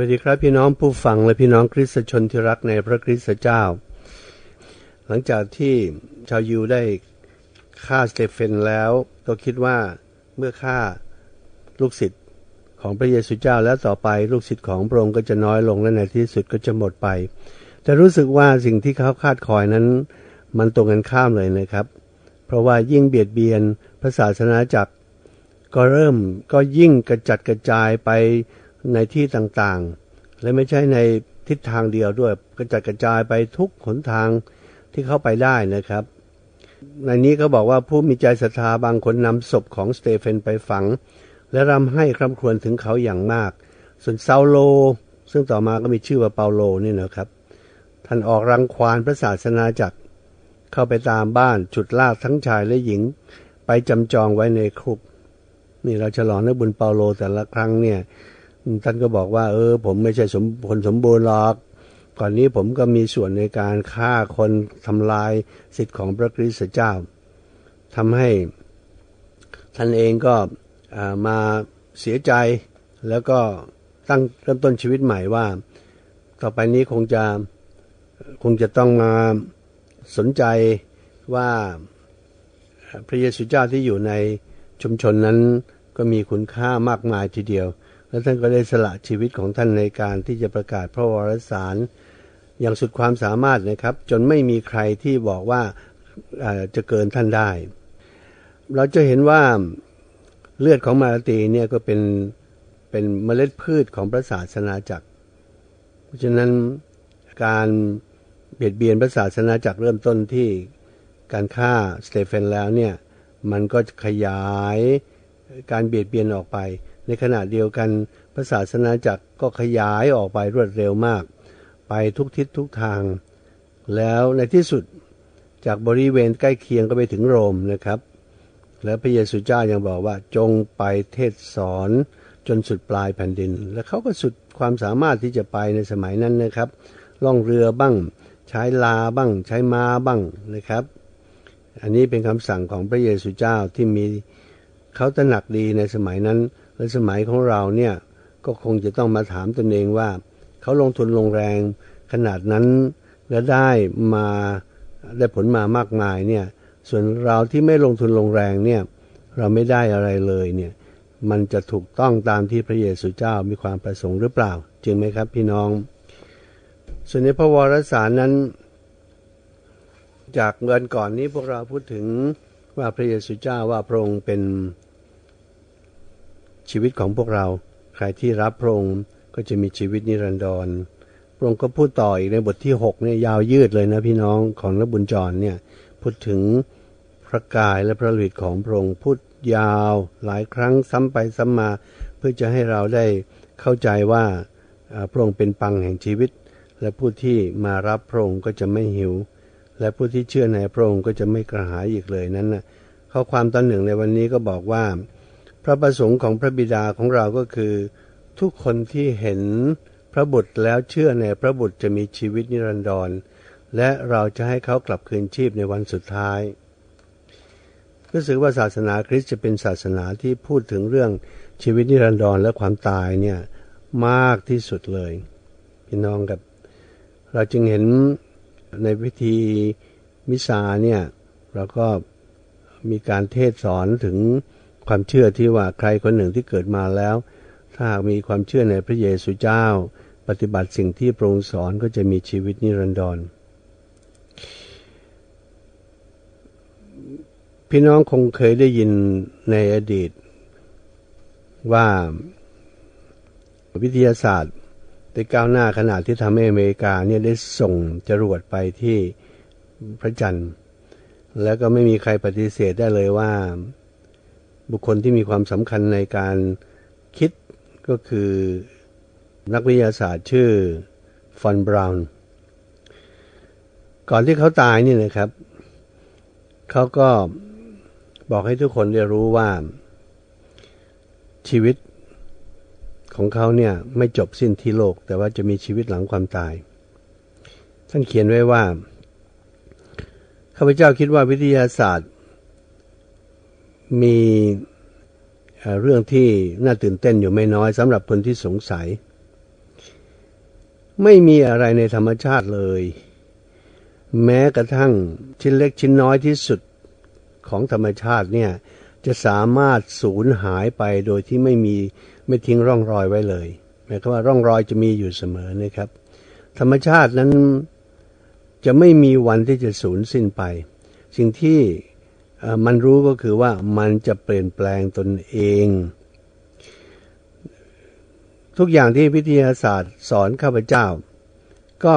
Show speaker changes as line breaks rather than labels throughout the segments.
วั
สดีครับพี่น้องผู้ฟังและพี่น้องคริสตชนที่รักในพระคริสตเจ้า หลังจากที่ชาวยิวได้ฆ่าสเตเฟนแล้ว ก็คิดว่าเมื่อฆ่าลูกศิษย์ของพระเยซูเจ้าแล้วต่อไปลูกศิษย์ของพระองค์ก็จะน้อยลงและในที่สุดก็จะหมดไป แต่รู้สึกว่าสิ่งที่เขาคาดคอยนั้น มันตรงกันข้ามเลยนะครับ เพราะว่ายิ่งเบียดเบียนพระศาสนาจักรก็เริ่มก็ยิ่งกระจัดกระจายไป ในที่ต่างๆ และไม่ใช่ในทิศทางเดียวด้วยกระจัดกระจายไปทุกหนทางที่เข้าไปได้นะครับ ในนี้เขาบอกว่าผู้มีใจศรัทธาบางคนนำศพของสเตเฟนไปฝัง และรำให้คร่ำครวญถึงเขาอย่างมาก ส่วนซาโล ซึ่งต่อมาก็มีชื่อว่าเปาโลนี่นะครับท่านออกรังควานพระศาสนาจักร เข้าไปตามบ้านจุดลากทั้งชายและหญิง ไปจำจองไว้ในคุกนี่เราฉลองนักบุญเปาโลแต่ละครั้งเนี่ย ท่านก็บอกว่า เออ ผมไม่ใช่สมคนสมบูรณ์หรอก ก่อนนี้ผมก็มีส่วนในการฆ่าคนทำลายสิทธิ์ของพระคริสต์เจ้าทำให้ท่านเองก็มาเสียใจแล้วก็ตั้งเริ่มต้นชีวิตใหม่ว่า ต่อไปนี้คงจะคงจะต้องมาสนใจว่าพระเยซูเจ้าที่อยู่ในชุมชนนั้นก็มีคุณค่ามากมายทีเดียว และท่านก็ได้สละชีวิตของท่านในการที่จะประกาศพระวรสาร อย่างสุดความสามารถนะครับ จนไม่มีใครที่บอกว่าจะเกินท่านได้ เราจะเห็นว่าเลือดของมาราตีเนี่ยก็เป็นเป็นเมล็ดพืชของพระศาสนาจักร เพราะฉะนั้นการเบียดเบียนพระศาสนาจักรเริ่มต้นที่การฆ่าสเตเฟนแล้วเนี่ยมันก็ขยายการเบียดเบียนออกไป ในขณะเดียวกันพระศาสนาจักรก็ขยายออกไปรวดเร็วมาก ไปทุกทิศทุกทาง แล้วในที่สุดจากบริเวณใกล้เคียงก็ไปถึงโรมนะครับ แล้วพระเยซูเจ้ายังบอกว่าจงไปเทศสอนจนสุดปลายแผ่นดิน และเขาก็สุดความสามารถที่จะไปในสมัยนั้นนะครับ ล่องเรือบ้าง ใช้ลาบ้าง ใช้ม้าบ้างนะครับ อันนี้เป็นคำสั่งของพระเยซูเจ้าที่มีเขาตระหนักดีในสมัยนั้น และสมัยของเราเนี่ยก็คงจะต้องมาถามตนเองว่า เขาลงทุนลงแรงขนาดนั้นและได้มาได้ผลมามากมายเนี่ยส่วนเราที่ไม่ลงทุนลงแรงเนี่ยเราไม่ได้อะไรเลยเนี่ยมันจะถูกต้องตามที่พระเยซูเจ้ามีความประสงค์หรือเปล่า จริงไหมครับพี่น้อง ส่วนในพระวรสารนั้น จากเงินก่อนนี้พวกเราพูดถึงว่าพระเยซูเจ้าว่าพระองค์เป็น ชีวิตของพวกเรา ใครที่รับพระองค์ก็จะมีชีวิตนิรันดรพระองค์ก็พูดต่ออีกในบทที่6เนี่ยยาวยืดเลยนะพี่น้องของนบุญจรเนี่ยพูดถึงพระกายและพระฤทธิ์ของพระองค์พูดยาวหลายครั้งซ้ำไปซ้ำมา เพื่อจะให้เราได้เข้าใจว่าพระองค์เป็นปังแห่งชีวิต และผู้ที่มารับพระองค์ก็จะไม่หิว และผู้ที่เชื่อในพระองค์ก็จะไม่กระหายอีกเลยนั้นนะข้อความตอนหนึ่งในวันนี้ก็บอกว่า พระประสงค์ของพระบิดาของเราก็คือ ทุกคนที่เห็นพระบุตรแล้วเชื่อในพระบุตรจะมีชีวิตนิรันดร และเราจะให้เขากลับคืนชีพในวันสุดท้ายรู้สึกว่าศาสนาคริสต์จะเป็นศาสนาที่พูดถึงเรื่องชีวิตนิรันดรและความตายเนี่ยมากที่สุดเลยพี่น้องครับ เราจึงเห็นในพิธีมิสาเนี่ยเราก็มีการเทศสอนถึง ความเชื่อที่ว่าใครคนหนึ่งที่เกิดมาแล้ว ถ้าหากมีความเชื่อในพระเยซูเจ้า ปฏิบัติสิ่งที่พระองค์สอนก็จะมีชีวิตนิรันดร พี่น้องคงเคยได้ยินในอดีต ว่าวิทยาศาสตร์ได้ก้าวหน้าขนาดที่ทำให้อเมริกาเนี่ยได้ส่งจรวดไปที่พระจันทร์ แล้วก็ไม่มีใครปฏิเสธได้เลยว่า บุคคลที่มีความสำคัญในการคิดก็คือนักวิทยาศาสตร์ชื่อฟอนบราวน์ก่อนที่เขาตายนี่นะครับ เขาก็บอกให้ทุกคนได้รู้ว่าชีวิตของเขาเนี่ยไม่จบสิ้นที่โลก แต่ว่าจะมีชีวิตหลังความตาย ท่านเขียนไว้ว่าข้าพเจ้าคิดว่าวิทยาศาสตร์ มีเรื่องที่น่าตื่นเต้นอยู่ไม่น้อยสำหรับคนที่สงสัย ไม่มีอะไรในธรรมชาติเลย แม้กระทั่งชิ้นเล็กชิ้นน้อยที่สุดของธรรมชาติเนี่ยจะสามารถสูญหายไปโดยที่ไม่มีไม่ทิ้งร่องรอยไว้เลยหมายความว่าร่องรอยจะมีอยู่เสมอนะครับ ธรรมชาตินั้นจะไม่มีวันที่จะสูญสิ้นไป สิ่งที่ มันรู้ก็คือว่ามันจะเปลี่ยนแปลงตนเอง ทุกอย่างที่วิทยาศาสตร์สอนข้าพเจ้า ก็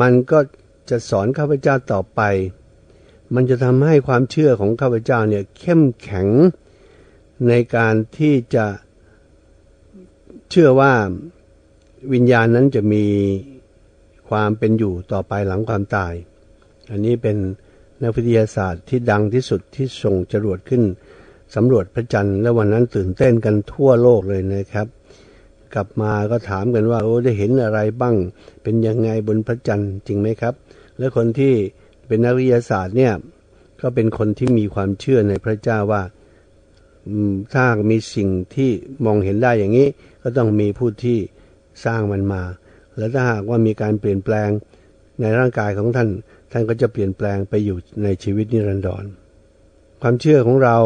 มันก็จะสอนข้าพเจ้าต่อไป มันจะทำให้ความเชื่อของข้าพเจ้าเนี่ยเข้มแข็งในการที่จะเชื่อว่าวิญญาณนั้นจะมีความเป็นอยู่ต่อไปหลังความตาย อันนี้เป็น นักวิทยาศาสตร์ที่ดังที่สุดที่ส่งจรวดขึ้นสำรวจพระจันทร์และวันนั้นตื่นเต้นกันทั่วโลกเลยนะครับ กลับมาก็ถามกันว่าโอ้ได้เห็นอะไรบ้าง เป็นยังไงบนพระจันทร์จริงไหมครับ และคนที่เป็นนักวิทยาศาสตร์เนี่ยก็เป็นคนที่มีความเชื่อในพระเจ้าว่าถ้ามีสิ่งที่มองเห็นได้อย่างนี้ ก็ต้องมีผู้ที่สร้างมันมา และถ้าหากว่ามีการเปลี่ยนแปลงในร่างกายของท่าน ท่านก็จะเปลี่ยนแปลงไปอยู่ในชีวิตนิรันดร ความเชื่อของเรา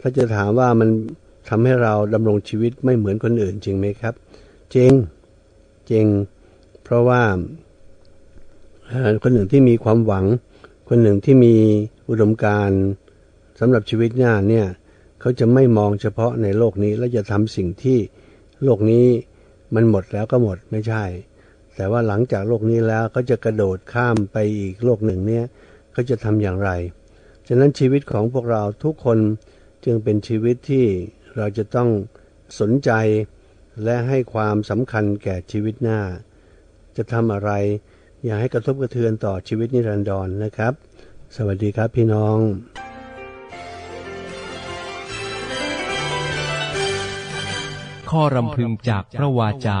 ถ้าจะถามว่ามันทำให้เราดำรงชีวิตไม่เหมือนคนอื่นจริงไหมครับ จริงจริง เพราะว่าคนหนึ่งที่มีความหวัง คนหนึ่งที่มีอุดมการณ์สำหรับชีวิตหน้าเนี่ยเขาจะไม่มองเฉพาะในโลกนี้ แล้วจะทำสิ่งที่โลกนี้มันหมดแล้วก็หมดไม่ใช่ แต่ว่าหลังจากโลกนี้แล้วเขาจะกระโดดข้ามไปอีกโลกหนึ่งเนี่ยเขาจะทำอย่างไร ฉะนั้นชีวิตของพวกเราทุกคนจึงเป็นชีวิตที่เราจะต้องสนใจและให้ความสำคัญแก่ชีวิตหน้า จะทำอะไร อย่าให้กระทบกระเทือนต่อชีวิตนิรันดรนนะครับ สวัสดีครับพี่น้อง
ข้อรำพึงจากพระวาจา